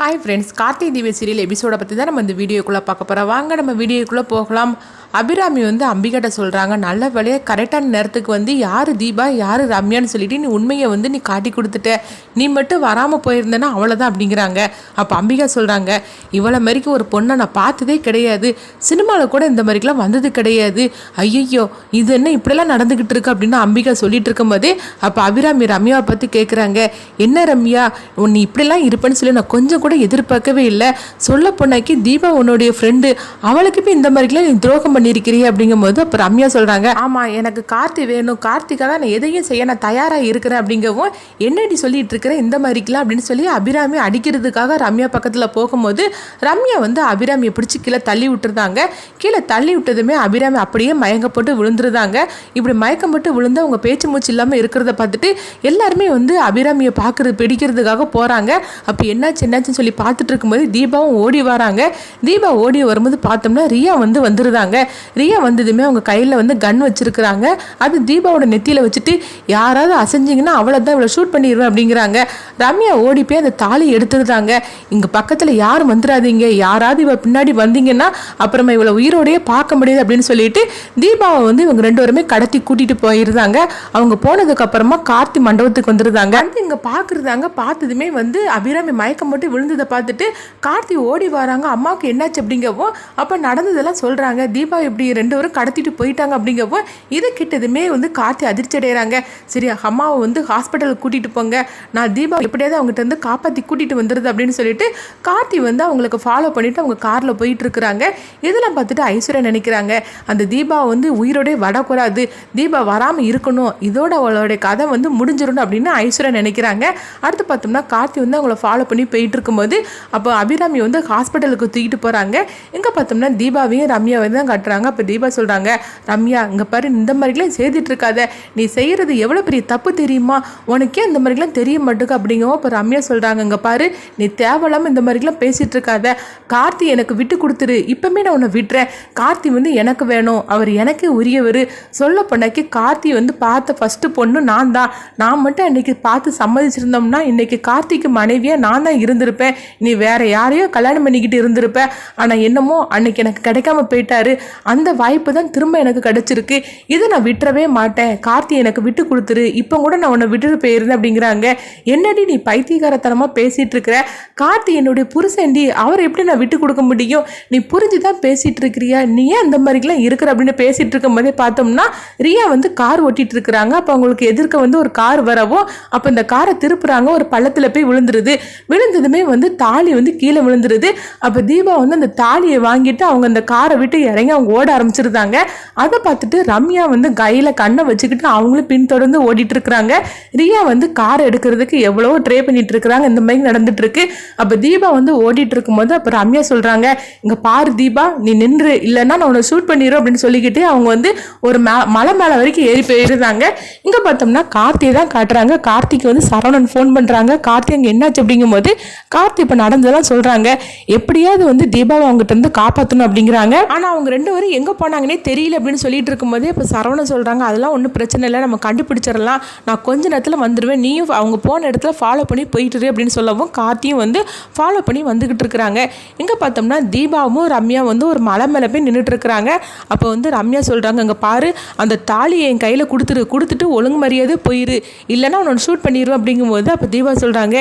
Hi friends Karthigai தீப serial எபிசோடை பற்றி தான் நம்ம இந்த வீடியோக்குள்ளே பார்க்க போகிறோம் வாங்க நம்ம வீடியோக்குள்ளே போகலாம். அபிராமி வந்து அம்பிகிட்ட சொல்கிறாங்க நல்ல வேலையாக கரெக்டான நேரத்துக்கு வந்து யார் தீபா யார் ரம்யான்னு சொல்லிட்டு நீ உண்மையை வந்து நீ காட்டி கொடுத்துட்ட. நீ மட்டும் வராமல் போயிருந்தேன்னா அவ்வளோதான் அப்படிங்கிறாங்க. அப்போ அம்பிகா சொல்கிறாங்க இவ்வளோ மாதிரிக்கு ஒரு பொண்ணை நான் பார்த்ததே கிடையாது. சினிமாவில் கூட இந்த மாதிரிக்கெலாம் வந்தது கிடையாது. ஐயையோ இது என்ன இப்படிலாம் நடந்துக்கிட்டு இருக்கு? அப்படின்னு அம்பிகா சொல்லிட்டு இருக்கும்போதே அப்போ அபிராமி ரம்யாவை பற்றி கேட்குறாங்க என்ன ரம்யா உன்னை இப்படிலாம் இருப்பேன்னு சொல்லி நான் கொஞ்சம் கூட எதிர்பார்க்கவே இல்லை. சொல்ல பொண்ணாக்கி தீபா உன்னுடைய ஃப்ரெண்டு அவளுக்கு இந்த மாதிரிக்கெலாம் நீ துரோகம் பண்ணியிருக்கிறீ அப்படிங்கும்போது அப்போ ரம்யா சொல்கிறாங்க ஆமாம் எனக்கு கார்த்தி வேணும். கார்த்திக்காக நான் எதையும் செய்ய நான் தயாராக இருக்கிறேன் அப்படிங்கவும் என்னடி சொல்லிட்டு இருக்கிறேன் இந்த மாதிரிக்கலாம் அப்படின்னு சொல்லி அபிராமி அடிக்கிறதுக்காக ரம்யா பக்கத்தில் போகும்போது ரம்யா வந்து அபிராமியை பிடிச்சி கீழே தள்ளி விட்டுருந்தாங்க. கீழே தள்ளி விட்டதுமே அபிராமி அப்படியே மயங்க போட்டு விழுந்துருந்தாங்க. இப்படி மயக்கம் போட்டு விழுந்து அவங்க பேச்சு மூச்சு இல்லாமல் இருக்கிறத பார்த்துட்டு எல்லாருமே வந்து அபிராமியை பார்க்குறது பிடிக்கிறதுக்காக போகிறாங்க அப்போ என்னாச்சு என்னாச்சுன்னு சொல்லி பார்த்துட்டு இருக்கும்போது தீபாவும் ஓடி வராங்க. தீபா ஓடி வரும்போது பார்த்தோம்னா ரியா வந்து வந்துருந்தாங்க. ரியா வந்ததுமே அவங்க கையில் வந்து கன் வச்சிருக்கிறாங்க. அது தீபாவோட நெத்தியில் வச்சுட்டு யாராவது அசைஞ்சிங்கன்னா அவ்வளோதான் இவ்வளோ ஷூட் பண்ணிடுவேன் அப்படிங்கிறாங்க. ரம்யா ஓடி போய் அந்த தாலி எடுத்துடுறாங்க. இங்கே பக்கத்தில் யாரும் வந்துடாதீங்க. யாராவது இவள் பின்னாடி வந்தீங்கன்னா அப்புறமா இவளை உயிரோடையே பார்க்க முடியாது அப்படின்னு சொல்லிட்டு தீபாவை வந்து இவங்க ரெண்டு பேருமே கடத்தி கூட்டிகிட்டு போயிருந்தாங்க. அவங்க போனதுக்கு அப்புறமா கார்த்தி மண்டபத்துக்கு வந்துருந்தாங்க. வந்து இங்கே பார்க்குறதாங்க பார்த்ததுமே வந்து அபிராமி மயக்கம் போட்டு விழுந்ததை பார்த்துட்டு கார்த்தி ஓடி வராங்க. அம்மாவுக்கு என்னாச்சு? அப்படிங்கவோ அப்போ நடந்ததெல்லாம் சொல்கிறாங்க தீபா இப்படி ரெண்டு பேரும் கடத்திட்டு போயிட்டாங்க அப்படிங்கப்போ இது கிட்டதுமே வந்து கார்த்தி அதிர்ச்சி அடைகிறாங்க சரி அம்மாவை வந்து ஹாஸ்பிட்டலுக்கு கூட்டிட்டு போங்க. நான் தீபா எப்படியாவது அவங்ககிட்ட இருந்து காப்பாற்றி கூட்டிட்டு வந்துடுது அப்படின்னு சொல்லிட்டு கார்த்தி வந்து அவங்களுக்கு ஃபாலோ பண்ணிட்டு அவங்க காரில் போயிட்டு இருக்கிறாங்க. இதெல்லாம் பார்த்துட்டு ஐஸ்வர்யா நினைக்கிறாங்க. அந்த தீபா வந்து உயிரோடே வரக்கூடாது தீபா வராமல் இருக்கணும். இதோட அவளுடைய கதை வந்து முடிஞ்சிடணும் அப்படின்னு ஐஸ்வர்யா நினைக்கிறாங்க. அடுத்து பார்த்தோம்னா கார்த்தி வந்து அவங்கள ஃபாலோ பண்ணி போயிட்டு இருக்கும்போது அப்போ அபிராமி வந்து ஹாஸ்பிட்டலுக்கு தூக்கிட்டு போகிறாங்க இங்கே பார்த்தோம்னா தீபாவையும் ரம்யாவையும் தான் கட்டுறாங்க. அப்போ தீபா சொல்கிறாங்க ரம்யா இங்கே பாரு இந்த மாதிரிலாம் செய்துட்டு இருக்காத நீ செய்கிறது எவ்வளோ பெரிய தப்பு தெரியுமா? உனக்கே இந்த மாதிரிலாம் தெரிய மாட்டேங்க அப்படிங்கவும் இப்போ ரம்யா சொல்கிறாங்க இங்கே பாரு நீ தேவையில்லாமல் இந்த மாதிரிலாம் பேசிகிட்டு இருக்காத கார்த்தி எனக்கு விட்டு கொடுத்துரு. இப்போமே நான் உன்னை விட்டுறேன். கார்த்தி வந்து எனக்கு வேணும். அவர் எனக்கே உரியவர். சொல்ல போனாக்கி கார்த்தி வந்து பார்த்த ஃபஸ்ட்டு பொண்ணு நான் தான் நான் மட்டும் அன்னைக்கு பார்த்து சம்மதிச்சிருந்தோம்னா இன்னைக்கு கார்த்திக்கு மனைவியாக நான் தான் இருந்திருப்பேன். நீ வேறு யாரையோ கல்யாணம் பண்ணிக்கிட்டு இருந்திருப்ப. ஆனால் என்னமோ அன்னைக்கு எனக்கு கிடைக்காம போயிட்டாரு. அந்த வாய்ப்பு தான் திரும்ப எனக்கு கிடச்சிருக்கு. இதை நான் விட்டுறவே மாட்டேன். கார்த்தி எனக்கு விட்டு கொடுத்துரு. இப்போ கூட நான் உன்னை விட்டுட்டு போயிருந்தேன் அப்படிங்கிறாங்க. என்னடி நீ பைத்தியகாரத்தனமாக பேசிகிட்டு இருக்கிற? கார்த்தி என்னுடைய புருஷன்டி அவர் எப்படி நான் விட்டு கொடுக்க முடியும்? நீ புரிஞ்சு தான் பேசிகிட்டு இருக்கிறியா? நீ ஏன் அந்த மாதிரிலாம் இருக்கிற அப்படின்னு பேசிகிட்டு இருக்கும் போதே பார்த்தோம்னா ரியா வந்து கார் ஓட்டிகிட்டு இருக்கிறாங்க. அப்போ அவங்களுக்கு எதிர்க்க வந்து ஒரு கார் வரவும் அப்போ இந்த காரை திருப்புறாங்க. ஒரு பள்ளத்தில் போய் விழுந்துருது. விழுந்ததுமே வந்து தாலி வந்து கீழே விழுந்துருது. அப்போ தீபா வந்து அந்த தாலியை வாங்கிட்டு அவங்க அந்த காரை விட்டு இறங்கி அவங்க ஓட ஆரம்பிச்சிருந்தாங்க. அதை பார்த்துட்டு ரம்யா வந்து கையில் கண்ணை வச்சுக்கிட்டு அவங்களும் பின்தொடர்ந்து ஓடிட்டு இருக்கிறாங்க. ரியா வந்து கார் எடுக்கிறதுக்கு எவ்வளவோ ட்ரே பண்ணிட்டு இருக்கிறாங்க. இந்த மாதிரி நடந்துட்டு இருக்கு. அப்போ தீபா வந்து ஓடிட்டு இருக்கும்போது அப்போ ரம்யா சொல்றாங்க இங்க பாரு தீபா நீ நின்று இல்லைன்னா நான் உன்னை ஷூட் பண்ணிடுறோம் அப்படின்னு சொல்லிக்கிட்டு அவங்க வந்து ஒரு மலை மேலே வரைக்கும் ஏறி போயிருந்தாங்க. இங்க பார்த்தோம்னா கார்த்தியை தான் காட்டுறாங்க. கார்த்திக்கு வந்து சரவணன் ஃபோன் பண்றாங்க. கார்த்தி அங்கே என்னாச்சு அப்படிங்கும்போது கார்த்தி இப்போ நடந்ததெல்லாம் சொல்றாங்க. எப்படியாவது வந்து தீபாவை அவங்ககிட்ட இருந்து காப்பாற்றணும் அப்படிங்கிறாங்க. ஆனா அவங்க ரெண்டு பேரும் எங்கே போனாங்கன்னே தெரியல அப்படின்னு சொல்லிட்டு இருக்கும்போது இப்போ சரவணன் சொல்கிறாங்க அதெல்லாம் ஒன்றும் பிரச்சனை இல்லை. நம்ம கண்டுபிடிச்சிடலாம். நான் கொஞ்ச நேரத்தில் வந்துடுவேன் நீயும் அவங்க போன இடத்துல ஃபாலோ பண்ணி போயிட்டுரு அப்படின்னு சொல்லவும் கார்த்தியும் வந்து ஃபாலோ பண்ணி வந்துக்கிட்டு இருக்கிறாங்க. இங்கே பார்த்தோம்னா தீபாவும் ரம்யா வந்து ஒரு மலை மேலே போய் நின்றுட்டு இருக்கிறாங்க. அப்போ வந்து ரம்யா சொல்கிறாங்க இங்கே பாரு அந்த தாலியை என் கையில் கொடுத்துரு. கொடுத்துட்டு ஒழுங்கு மரியாதை போயிரு. இல்லைன்னா உன்னோட ஷூட் பண்ணிடுவேன் அப்படிங்கும்போது அப்போ தீபா சொல்கிறாங்க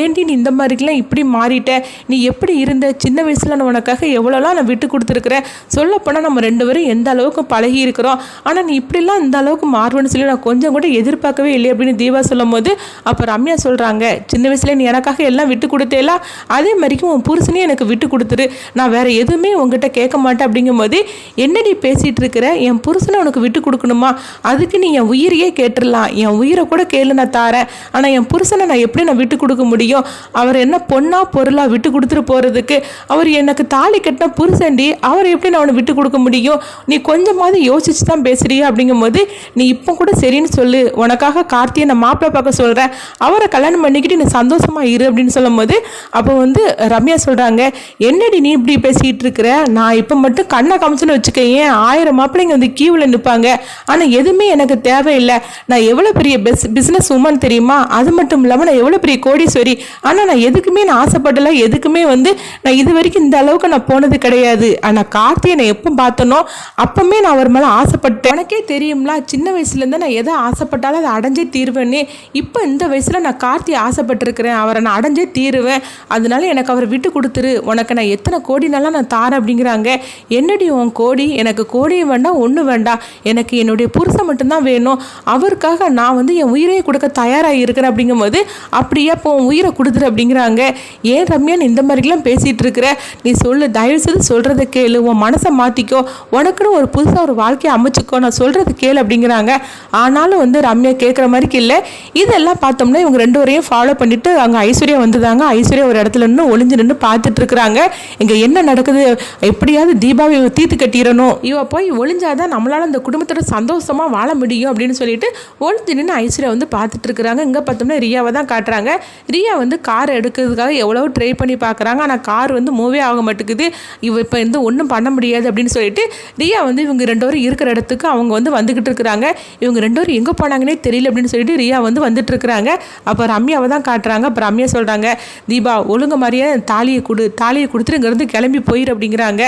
ஏன்டி நீ இந்த மாதிரிக்கெல்லாம் இப்படி மாறிட்ட? நீ எப்படி இருந்த? சின்ன வயசில் நான் உனக்காக எவ்வளோலாம் நான் விட்டு கொடுத்துருக்குறேன்? சொல்லப்போனால் ஆனால் நம்ம ரெண்டு பேரும் எந்த அளவுக்கு பழகி இருக்கிறோம்? ஆனால் நீ இப்படிலாம் இந்த அளவுக்கு மாறுவேன்னு சொல்லி நான் கொஞ்சம் கூட எதிர்பார்க்கவே இல்லை அப்படின்னு தீபா சொல்லும் போது அப்போ ரம்யா சொல்கிறாங்க சின்ன வயசுல நீ எனக்காக எல்லாம் விட்டு கொடுத்தேலா? அதே மாதிரிக்கும் உன் புருஷனையும் எனக்கு விட்டு கொடுத்துரு. நான் வேற எதுவுமே உங்ககிட்ட கேட்க மாட்டேன். அப்படிங்கும்போது என்ன நீ பேசிகிட்டு இருக்கிற? என் புருஷனை உனக்கு விட்டு கொடுக்கணுமா? அதுக்கு நீ என் உயிரையே கேட்டுடலாம். என் உயிரை கூட கேளு நான் தாரேன். ஆனால் என் புருஷனை நான் எப்படி நான் விட்டு கொடுக்க முடியும்? அவர் என்ன பொண்ணா பொருளா விட்டு கொடுத்துட்டு போறதுக்கு? அவர் எனக்கு தாலி கட்டின புருஷன்டி. அவர் எப்படி நான் அவனை விட்டு கொடுக்க முடியும். நீ கொஞ்சமாவது யோசிச்சு தான் பேசுறியா அப்படிங்கும்போது நீ இப்போ கூட சரின்னு சொல்லு. உனக்காக கார்த்தியை நான் மாப்பிள்ளை பார்க்க சொல்கிறேன் அவரை கல்யாணம் பண்ணிக்கிட்டு நீ சந்தோஷமாக இரு அப்படின்னு சொல்லும்போது அப்போ வந்து ரம்யா சொல்கிறாங்க என்னடி நீ இப்படி பேசிகிட்டு இருக்கிற? நான் இப்போ மட்டும் கண்ணை காமிச்சுன்னு வச்சுக்கேன் ஆயிரம் மாப்பிள்ளைங்க வந்து கியூவில் நிற்பாங்க ஆனால் எதுவுமே எனக்கு தேவையில்லை. நான் எவ்வளோ பெரிய பெஸ் பிஸ்னஸ் உமன் தெரியுமா? அது மட்டும் இல்லாமல் நான் எவ்வளோ பெரிய கோடீஸ்வரி? ஆனால் நான் எதுக்குமே நான் ஆசைப்படலை. எதுக்குமே வந்து நான் இது வரைக்கும் இந்த அளவுக்கு நான் போனது கிடையாது. ஆனால் கார்த்தியை நான் எப்போ பார்த்தனோ? அப்பவுமே நான் அவர் மேலே ஆசைப்பட்டேன். எனக்கே தெரியும்ல சின்ன வயசுலேருந்து நான் எதை ஆசைப்பட்டாலும் அதை அடைஞ்சே தீர்வேன்னு இப்போ இந்த வயசில் நான் கார்த்தி ஆசைப்பட்டிருக்கிறேன். அவரை நான் அடைஞ்சே தீருவேன். அதனால எனக்கு அவரை விட்டு கொடுத்துரு. உனக்கு நான் எத்தனை கோடினாலும் நான் தாரேன் அப்படிங்கிறாங்க. என்னடி உன் கோடி? எனக்கு கோடியும் வேண்டாம் ஒன்றும் வேண்டாம். எனக்கு என்னுடைய புருஷன் மட்டும்தான் வேணும். அவருக்காக நான் வந்து என் உயிரையே கொடுக்க தயாராக இருக்கிறேன் அப்படிங்கும்போது அப்படியே அப்போ உன் உயிரை கொடுத்துரு அப்படிங்கிறாங்க. ஏன் ரம்யா நீ இந்த மாதிரிலாம் பேசிகிட்டு இருக்கிற? நீ சொல்லு தயவு செய்து சொல்கிறத கேளு. உன் மனசை மாற்றிக்கோ உனக்குன்னு ஒரு புதுசாக ஒரு வாழ்க்கையை அமைச்சுக்கோ நான் சொல்கிறது கேள் அப்படிங்கிறாங்க. ஆனாலும் வந்து ரம்யா கேட்குற மாதிரிக்கு இல்லை. இதெல்லாம் பார்த்தோம்னா இவங்க ரெண்டு வரையும் ஃபாலோ பண்ணிவிட்டு அங்கே ஐஸ்வர்யா வந்துதாங்க. ஐஸ்வர்யா ஒரு இடத்துல நின்று ஒளிஞ்சு நின்று பார்த்துட்டு இருக்கிறாங்க. இங்கே என்ன நடக்குது? எப்படியாவது தீபாவை தீத்து தீர்த்து கட்டிடணும். இவ போய் ஒளிஞ்சாதான் நம்மளால் அந்த குடும்பத்தோட சந்தோஷமாக வாழ முடியும் அப்படின்னு சொல்லிட்டு ஒளிஞ்சு நின்று ஐஸ்வர்யா வந்து பார்த்துட்டு இருக்கிறாங்க. இங்கே பார்த்தோம்னா ரியாவை தான் காட்டுறாங்க. ரியா வந்து கார் எடுக்கிறதுக்காக எவ்வளோ ட்ரை பண்ணி பார்க்குறாங்க. ஆனால் கார் வந்து மூவே ஆக மாட்டேங்குது. இவ இப்போ வந்து ஒன்றும் பண்ண முடியாது அப்படின்னு சொல்லிட்டு ரியா வந்து இவங்க ரெண்டு பேரும் இருக்கிற இடத்துக்கு அவங்க வந்து வந்துக்கிட்டு இருக்கிறாங்க. இவங்க ரெண்டு பேரும் எங்கே போனாங்கன்னே தெரியல அப்படின்னு சொல்லிட்டு ரியா வந்து வந்துட்டு இருக்கிறாங்க. அப்போ ரம்யாவை தான் காட்டுறாங்க. அப்போ ரம்யா சொல்கிறாங்க தீபா ஒழுங்கு மாதிரியே தாலியை கொடு தாலியை கொடுத்துட்டு இங்கேருந்து கிளம்பி போயிரு அப்படிங்கிறாங்க.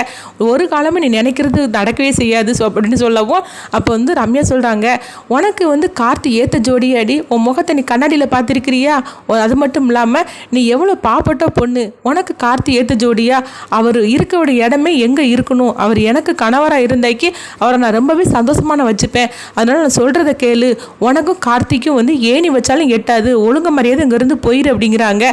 ஒரு காலமும் நீ நினைக்கிறது நடக்கவே செய்யாது ஸோ அப்படின்னு சொல்லவும் அப்போ வந்து ரம்யா சொல்கிறாங்க உனக்கு வந்து கார்த்தி ஏற்ற ஜோடியாடி உன் முகத்தை நீ கண்ணாடியில் பார்த்துருக்கிறியா? அது மட்டும் இல்லாமல் நீ எவ்வளோ பாப்பட்ட பொண்ணு. உனக்கு கார்த்தி ஏற்ற ஜோடியா? அவர் இருக்கோட இடமே எங்கே இருக்கணும்? அவர் எனக்கு கணவராக இருந்தாக்கி அவரை நான் ரொம்பவே சந்தோஷமான வச்சுப்பேன். அதனால் நான் சொல்கிறத கேளு. உனக்கும் கார்த்திக்கும் வந்து ஏணி வச்சாலும் எட்டாது. ஒழுங்கு மரியாதை இங்கேருந்து போயிரு அப்படிங்கிறாங்க.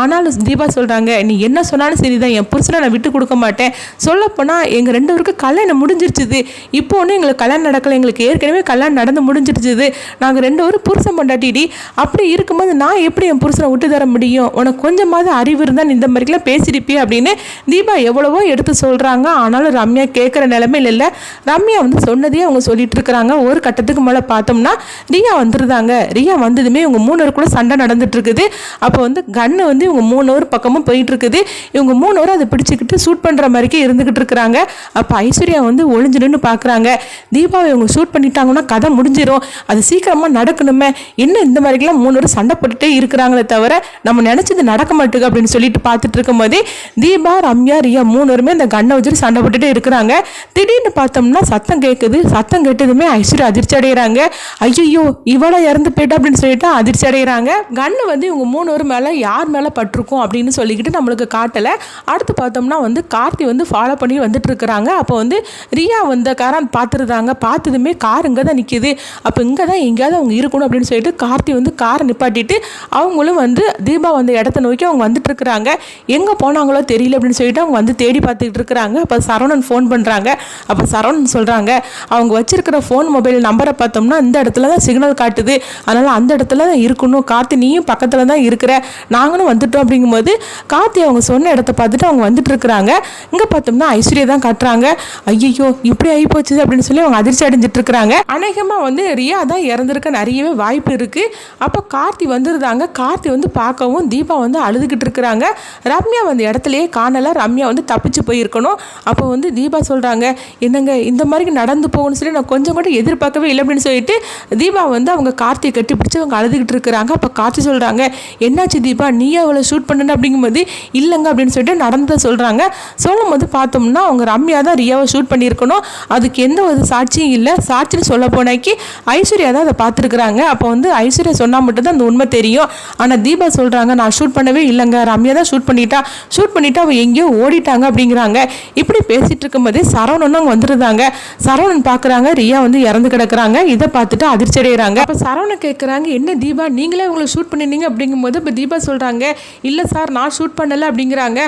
ஆனாலும் தீபா சொல்கிறாங்க நீ என்ன சொன்னாலும் சரிதான். என் புருஷனை நான் விட்டு கொடுக்க மாட்டேன். சொல்லப்போனால் எங்கள் ரெண்டு பேருக்கும் கல்யாணம் முடிஞ்சிருச்சுது. இப்போ ஒன்றும் எங்களுக்கு கல்யாணம் நடக்கலை. எங்களுக்கு ஏற்கனவே கல்யாணம் நடந்து முடிஞ்சிருச்சுது. நாங்கள் ரெண்டு பேரும் புருஷன் பொண்டாட்டிடி. அப்படி இருக்கும்போது நான் எப்படி என் புருஷனை விட்டு தர முடியும்? உனக்கு கொஞ்சமாவது அறிவு இருந்தால் நீ இந்த மாதிரிலாம் பேசியிருப்பியே அப்படின்னு தீபா எவ்வளவோ எடுத்து சொல்கிறாங்க ஆனாலும் ரம்யா கேட்குற நிலமையில இல்லை. ரம்யா வந்து சொன்னதே அவங்க சொல்லிட்டு இருக்கிறாங்க. ஒரு கட்டத்துக்கு மேலே பார்த்தோம்னா ரியா வந்துருந்தாங்க ரியா வந்ததுமே இவங்க மூணு கூட சண்டை நடந்துட்டு இருக்குது. அப்போ வந்து கன்னு வந்து இவங்க மூணு பக்கமும் போயிட்டு இருக்குது. இவங்க மூணு அதை பிடிச்சிக்கிட்டு ஷூட் பண்ணுற மாதிரிக்கே இருந்துக்கிட்டு இருக்கிறாங்க. அப்போ ஐஸ்வர்யா வந்து ஒளிஞ்சு நின்று பார்க்குறாங்க தீபாவை இவங்க ஷூட் பண்ணிட்டாங்கன்னா கதை முடிஞ்சிடும் அது சீக்கிரமாக நடக்கணுமே. என்ன இந்த மாதிரிக்கெல்லாம் மூணு சண்டை போட்டுட்டே இருக்கிறாங்களே தவிர நம்ம நினச்சது நடக்க மாட்டேங்குது அப்படின்னு சொல்லிட்டு பார்த்துட்டு இருக்கும்போதே தீபா ரம்யா ரியா மூணு பேருமே இந்த கண்ணை வச்சுட்டு சண்டை போட்டுட்டே இருக்கிறாங்க. திடீர்னு பார்த்தோம்னா சத்தம் கேட்குது சத்தம் கேட்டதுமே ஐஸ்வர்யா அதிர்ச்சி அடைகிறாங்க ஐயோ இவளை இறந்து போயிட்டா அப்படின்னு சொல்லிட்டு அதிர்ச்சி அடைகிறாங்க கண்ணு வந்து இவங்க மூணு மேலே யார் மேலே பட்டிருக்கும் அப்படின்னு சொல்லிக்கிட்டு நம்மளுக்கு காட்டலை. அடுத்து பார்த்தோம்னா வந்து கார்த்தி வந்து ஃபாலோ பண்ணி வந்துட்டு இருக்கிறாங்க அப்போ வந்து ரியா வந்த காரன் பார்த்துருந்தாங்க பார்த்ததுமே கார் இங்கே தான் நிற்கிது அப்போ இங்கே தான் எங்கேயாவது அவங்க இருக்கணும் அப்படின்னு சொல்லிட்டு கார்த்தி வந்து காரை நிப்பாட்டிட்டு அவங்களும் வந்து தீபா வந்த இடத்த நோக்கி அவங்க வந்துட்டு இருக்கிறாங்க எங்கே போனாங்களோ தெரியல அப்படின்னு சொல்லிட்டு அவங்க வந்து தேடி பார்த்துக்கிட்டு இருக்கிறாங்க. அப்போ சரவணன் ஃபோன் பண்ணுறாங்க அப்போ சரவணன் சொல்கிறாங்க அவங்க வச்சிருக்கிற ஃபோன் மொபைல் நம்பரை பார்த்தோம்னா இந்த இடத்துல தான் சிக்னல் காட்டுது. அதனால் அந்த இடத்துல தான் இருக்கணும். கார்த்தி நீயும் பக்கத்தில் தான் இருக்கிற. நாங்களும் வந்துட்டோம். அப்படிங்கும்போது கார்த்தி அவங்க சொன்ன இடத்த பார்த்துட்டு அவங்க வந்துட்டு இருக்கிறாங்க. இங்கே பார்த்தோம்னா ஐஸ்வர்யா தான் காட்டுறாங்க. ஐயோ இப்படி ஆகி போச்சு அப்படின்னு சொல்லி அவங்க அதிர்ச்சி அடைஞ்சிட்டு இருக்கிறாங்க. அநேகமாக வந்து ரியா தான் இறந்துருக்க நிறையவே வாய்ப்பு இருக்குது அப்போ கார்த்தி வந்துருந்தாங்க கார்த்தி வந்து பார்க்கவும் தீபா வந்து அழுதுகிட்டு இருக்கிறாங்க. ரம்யா வந்து இடத்துலையே காணலை. ரம்யா வந்து தப்பிச்சு போயிருக்கணும். அப்போ வந்து தீபா சொல்கிறாங்க என்னங்க இந்த மாதிரி நடந்து போகணும்னு சொல்லி நான் கொஞ்சம் கூட எதிர்பார்க்கவே இல்லை அப்படின்னு சொல்லிட்டு தீபா வந்து அவங்க கார்த்தியை கட்டி பிடிச்சி அவங்க அழுதுகிட்டு இருக்கிறாங்க. அப்போ கார்த்தி சொல்கிறாங்க என்னாச்சு தீபா? நீயே அவளை ஷூட் பண்ணணும் அப்படிங்கும்போது இல்லைங்க அப்படின்னு சொல்லிட்டு நடந்ததை சொல்கிறாங்க சொல்லும் போது பார்த்தோம்னா அவங்க ரம்யா தான் ரியாவை ஷூட் பண்ணியிருக்கணும். அதுக்கு எந்த ஒரு சாட்சியும் இல்லை. சாட்சின்னு சொல்ல போனாக்கி ஐஸ்வர்யா தான் அதை பார்த்துருக்குறாங்க. அப்போ வந்து ஐஸ்வர்யா சொன்னால் மட்டும்தான் அந்த உண்மை தெரியும். ஆனால் தீபா சொல்கிறாங்க நான் ஷூட் பண்ணவே இல்லைங்க. ரம்யா தான் ஷூட் பண்ணிட்டா. ஷூட் பண்ணிவிட்டு அவள் எங்கேயோ ஓடிட்டாங்க அப்படிங்கிறாங்க. இப்படி பேசிகிட்டு இருக்கும்போது சரவணன் அங்கே வந்துருந்தாங்க சரவணன் பார்க்குறாங்க ரியா வந்து இறந்து கிடக்குறாங்க. இதை பார்த்துட்டு அதிர்ச்சி அடைகிறாங்க அப்போ சரவணன் கேட்குறாங்க என்ன தீபா நீங்களே உங்களை ஷூட் பண்ணிருந்தீங்க அப்படிங்கும்போது இப்போ தீபா சொல்கிறாங்க இல்லை சார் நான் ஷூட் பண்ணலை அப்படிங்கிறாங்க.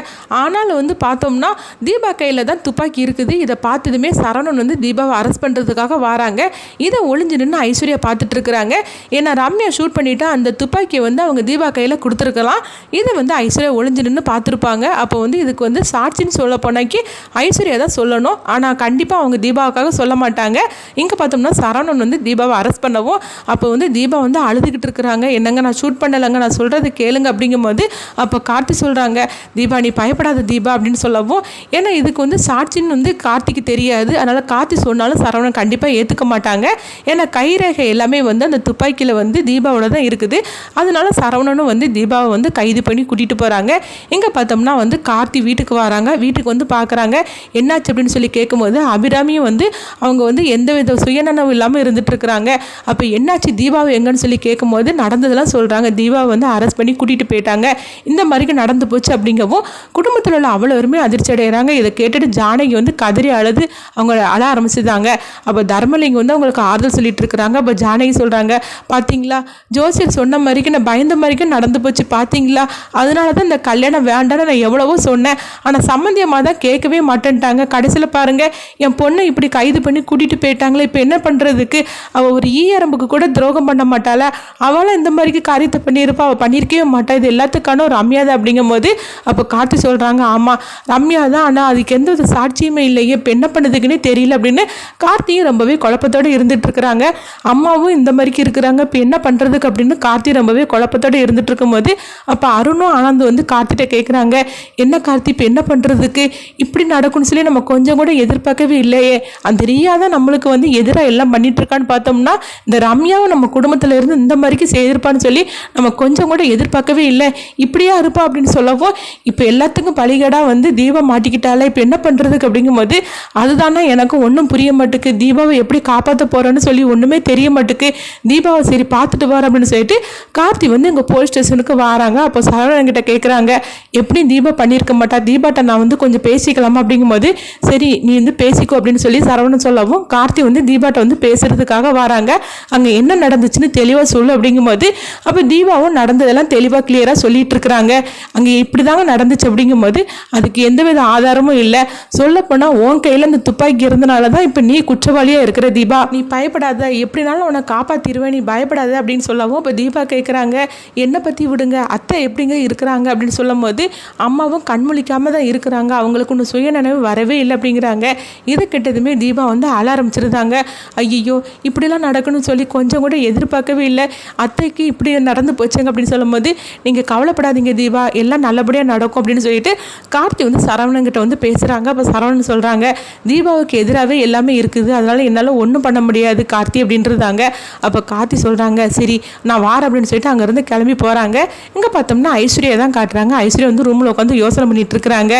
ஆனாலும் வந்து பார்த்தோம்னா தீபா கையில் தான் துப்பாக்கி இருக்குது. இதை பார்த்ததுமே சரவணன் வந்து தீபாவை அரெஸ்ட் பண்ணுறதுக்காக வராங்க. இதை ஒளிஞ்சு நின்று ஐஸ்வர்யா பார்த்துட்டு இருக்கிறாங்க. ஏன்னா ரம்யா ஷூட் பண்ணிவிட்டு அந்த துப்பாக்கியை வந்து அவங்க தீபா கையில் கொடுத்துருக்கலாம். இதை வந்து ஐஸ்வர்யா ஒளிஞ்சு நின்று பார்த்துருப்பாங்க. அப்போ வந்து இதுக்கு வந்து சாட்சின்னு சொல்ல போனாக்கி ஐஸ்வர்யா தான் சொல்லணும். சொல்லணும் ஆனால் கண்டிப்பாக அவங்க தீபாவுக்காக சொல்ல மாட்டாங்க. இங்கே பார்த்தோம்னா சரவணன் வந்து தீபாவை அரெஸ்ட் பண்ணவும் அப்போ வந்து தீபா வந்து அழுதுகிட்டு இருக்கிறாங்க. என்னங்க நான் ஷூட் பண்ணலைங்க நான் சொல்கிறது கேளுங்க அப்படிங்கும்போது அப்போ கார்த்தி சொல்கிறாங்க தீபா நீ பயப்படாத தீபா அப்படின்னு சொல்லவும். ஏன்னா இதுக்கு வந்து சாட்சின்னு வந்து கார்த்திக்கு தெரியாது. அதனால் கார்த்தி சொன்னாலும் சரவணன் கண்டிப்பாக ஏற்றுக்க மாட்டாங்க. ஏன்னா கைரேகை எல்லாமே வந்து அந்த துப்பாக்கியில் வந்து தீபாவோட தான் இருக்குது. அதனால சரவணனும் வந்து தீபாவை வந்து கைது பண்ணி கூட்டிகிட்டு போகிறாங்க எங்கே பார்த்தோம்னா வந்து கார்த்தி வீட்டுக்கு வராங்க. வீட்டுக்கு வந்து பார்க்குறாங்க என்னாச்சு அப்படின்னு சொல்லி கேட்கும்போது அபிராமியும் வந்து அவங்க வந்து எந்த வித சுயநனவு இல்லாமல் இருந்துட்டு இருக்கிறாங்க அப்போ என்னாச்சு? தீபாவை எங்கன்னு சொல்லி கேட்கும்போது நடந்ததெல்லாம் சொல்கிறாங்க தீபாவை வந்து அரெஸ்ட் பண்ணி கூட்டிகிட்டு போயிட்டாங்க. இந்த மாதிரிக்கு நடந்து போச்சு அப்படிங்கவும் குடும்பத்தில் உள்ள அவ்வளோருமே அதிர்ச்சி அடைகிறாங்க இதை கேட்டுட்டு ஜானகி வந்து கதறி அழுது அவங்க அழ ஆரம்பிச்சுதாங்க அப்போ தர்மலிங்கம் வந்து அவங்களுக்கு ஆறுதல் சொல்லிட்டு இருக்கிறாங்க. அப்போ ஜானகி சொல்கிறாங்க பார்த்தீங்களா ஜோசியர் சொன்ன மாதிரிக்கு நான் பயந்த மாதிரிக்கு நடந்து போச்சு. பார்த்தீங்களா அதனால தான் இந்த கல்யாணம் வேண்டாம்னு நான் எவ்வளவோ சொன்னேன். ஆனால் சம்மந்தியமாக தான் கேட்கவே மாட்டேன்ட்டாங்க. கடைசியில் பாருங்கள் என் பொண்ணை இப்படி கைது பண்ணி கூட்டிகிட்டு போயிட்டாங்களே இப்போ என்ன பண்ணுறதுக்கு அவள் ஒரு ஈயரம்புக்கு கூட துரோகம் பண்ண மாட்டாளா. அவளும் இந்த மாதிரிக்கு காரியத்தை பண்ணியிருப்பா அவள் பண்ணியிருக்கவே மாட்டா. இது எல்லாத்துக்கான ஒரு ரம்யா தான் அப்படிங்கும் போது அப்போ கார்த்தி சொல்கிறாங்க ஆமாம் ரம்யா தான். ஆனால் அதுக்கு எந்த ஒரு சாட்சியுமே இல்லையே. இப்போ என்ன பண்ணுறதுக்குன்னே தெரியல அப்படின்னு கார்த்தியும் ரொம்பவே குழப்பத்தோடு இருந்துட்டு இருக்கிறாங்க. அம்மாவும் இந்த மாதிரிக்கு இருக்கிறாங்க. இப்போ என்ன பண்ணுறதுக்கு அப்படின்னு கார்த்தி ரொம்பவே குழப்பத்தோடு இருந்துட்டு இருக்கும்போது அப்போ அருணும் ஆனந்த் வந்து கார்த்திட்ட கேட்குறாங்க என்ன கார்த்தி இப்போ என்ன பண்ணுறதுக்கு இப்படி நடக்கும்னு சொல்லி நம்ம கொஞ்சம் கூட எதிர்பார்க்கவே இல்லையே. அந்த ரியா தான் நம்மளுக்கு வந்து எதிராக எல்லாம் பண்ணிட்டு இருக்கான்னு பார்த்தோம்னா இந்த ரம்யாவும் நம்ம குடும்பத்தில் இருந்து இந்த மாதிரிக்கு செய்திருப்பான்னு சொல்லி நம்ம கொஞ்சம் கூட எதிர்பார்க்கவே இல்லை. இப்படியா இருப்பா அப்படின்னு சொல்லவும் இப்போ எல்லாத்துக்கும் பழிகடாக வந்து தீபம் மாட்டிக்கிட்டாலே இப்போ என்ன பண்ணுறதுக்கு அப்படிங்கும்போது அதுதானே எனக்கும் ஒன்றும் புரிய மாட்டுக்கு. தீபாவை எப்படி காப்பாற்ற போகிறேன்னு சொல்லி ஒன்றுமே தெரிய மாட்டுக்கு. தீபாவை சரி பார்த்துட்டு வர அப்படின்னு சொல்லிட்டு கார்த்தி வந்து இங்கே போலீஸ் ஸ்டேஷனுக்கு வராங்க. அப்போ சரவணன் கிட்ட கேட்குறாங்க எப்படி தீபா பண்ணியிருக்க மாட்டா. தீபாட்ட நான் வந்து கொஞ்சம் பேசிக்கலாமா அப்படிங்கும்போது சரி நீ வந்து பேசிக்கோ அப்படின்னு சொல்லி சரவணன் சொல்லவும் கார்த்தி வந்து தீபாட்ட வந்து பேசுறதுக்காக வராங்க. அங்கே என்ன நடந்துச்சுன்னு தெளிவாக சொல்லு அப்படிங்கும்போது அப்போ தீபாவும் நடந்ததெல்லாம் தெளிவாக கிளியராக சொல்லிட்டு இருக்கிறாங்க அங்கே இப்படி தாங்க நடந்துச்சு அப்படிங்கும்போது அதுக்கு எந்தவித ஆதாரமும் இல்லை. சொல்லப்போனால் உன் கையில் இந்த துப்பாக்கி இருந்தனால தான் இப்போ நீ குற்றவாளியாக இருக்கிற தீபா. நீ பயப்படாத. எப்படினாலும் உன்னை காப்பாற்றிடுவேன் நீ பயப்படாத. அப்படின்னு சொல்லவும் இப்போ தீபா கேட்குறாங்க என்னை பற்றி விடுங்க. அத்தை எப்படிங்க இருக்கிறாங்க? அப்படின்னு சொல்லும் போது அம்மாவும் கண்முழிக்காம தான் இருக்கிறாங்க. அவங்களுக்கு ஒன்று சுயநினைவு வரவே இல்லை. அப்படிங்கிறாங்க. இதை கெட்டதுமே தீபா வந்து அழ ஆரம்பிச்சிருந்தாங்க. ஐயோ இப்படிலாம் நடக்கணும்னு சொல்லி கொஞ்சம் கூட எதிர்பார்க்கவே இல்லை. அத்தைக்கு இப்படி நடந்து போச்சுங்க அப்படின்னு சொல்லும்போது நீங்கள் கவலைப்படாதீங்க தீபா எல்லாம் நல்லபடியாக நடக்கும் அப்படின்னு சொல்லிட்டு கார்த்தி வந்து சரவணங்கிட்ட வந்து பேசுகிறாங்க அப்போ சரவணன் சொல்கிறாங்க தீபாவுக்கு எதிராகவே எல்லாமே இருக்குது. அதனால் என்னால் ஒன்றும் பண்ண முடியாது கார்த்தி அப்படின்றதாங்க. அப்போ கார்த்தி சொல்கிறாங்க சரி நான் வாரேன் அப்படின்னு சொல்லிட்டு அங்கேருந்து கிளம்பி போகிறாங்க இங்கே பார்த்தோம்னா ஐஸ்வர்யா தான் காட்டுறாங்க. ஐஸ்வர்யா வந்து ரூமில் உட்காந்து யோசனை பண்ணிட்டு இருக்கிறாங்க.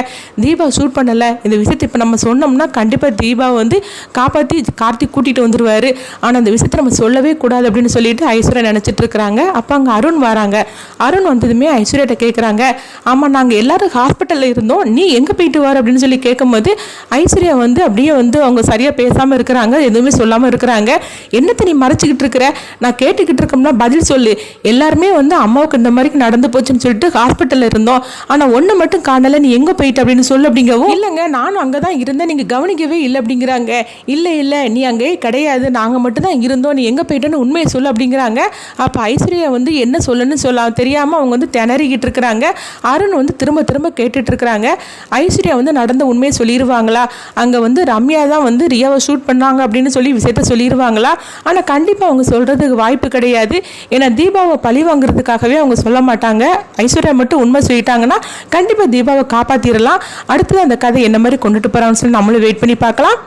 தீபா ஷூட் பண்ணலை. இந்த விஷயத்தை இப்போ நம்ம சொன்னோம்னா கண்டிப்பாக தீபா வந்து காப்பாற்றி கார்த்திக் கூட்டிகிட்டு வந்துடுவார் ஆனால் அந்த விஷயத்தை நம்ம சொல்லவே கூடாது அப்படின்னு சொல்லிட்டு ஐஸ்வர்யா நினச்சிட்டு இருக்கிறாங்க. அப்போ அங்கே அருண் வராங்க. அருண் வந்ததுமே ஐஸ்வர்யாட்ட கேட்குறாங்க ஆமாம் நாங்கள் எல்லோரும் ஹாஸ்பிட்டலில் இருந்தோம். நீ எங்கே போயிட்டு வர அப்படின்னு சொல்லி கேட்கும்போது ஐஸ்வர்யா வந்து அப்படியே வந்து அவங்க சரியாக பேசாமல் இருக்கிறாங்க. எதுவுமே சொல்லாமல் இருக்கிறாங்க. என்னத்தை நீ மறைச்சிக்கிட்டு இருக்கிற? நான் கேட்டுக்கிட்டு இருக்கோம்னா பதில் சொல்லு. எல்லாருமே வந்து அம்மாவுக்கு இந்த மாதிரி நடந்து போச்சுன்னு சொல்லிட்டு ஹாஸ்பிட்டலில் இருந்தோம். ஆனால் ஒன்று மட்டும் காணலை. நீ எங்கே போயிட்டு அப்படின்னு சொல்லு அப்படிங்கவும் இல்லைங்க நானும் அங்கே தான் இருந்தால் நீங்கள் கவனிக்கவே இல்லை அப்படிங்கிறாங்க. இல்லை இல்லை நீ அங்கே கிடையாது. நாங்கள் மட்டும் தான் இருந்தோம். நீ எங்கே போயிட்டேன்னு உண்மையை சொல்லு அப்படிங்கிறாங்க. அப்போ ஐஸ்வர்யா வந்து என்ன சொல்லணும்னு சொல்ல தெரியாமல் அவங்க வந்து திணறிக்கிட்டு இருக்கிறாங்க. அருண் வந்து திரும்ப திரும்ப கேட்டுட்டு இருக்கிறாங்க. ஐஸ்வர்யா வந்து நடந்த உண்மையை சொல்லிடுவாங்களா அங்கே வந்து ரம்யா தான் வந்து ரியாவை ஷூட் பண்ணாங்க அப்படின்னு சொல்லி விஷயத்த சொல்லிடுவாங்களா ஆனால் கண்டிப்பாக அவங்க சொல்கிறதுக்கு வாய்ப்பு கிடையாது. ஏன்னா தீபாவை பழி வாங்குறதுக்காகவே அவங்க சொல்ல மாட்டாங்க. ஐஸ்வர்யா மட்டும் உண்மை சொல்லிட்டாங்கன்னா கண்டிப்பாக தீபாவை காப்பாற்றிடலாம் அடுத்தது அந்த கதை என்ன மாதிரி கொண்டுட்டு போகிறாங்க சொல்லி நம்மளும் வெயிட் பண்ணி பார்க்கலாம்.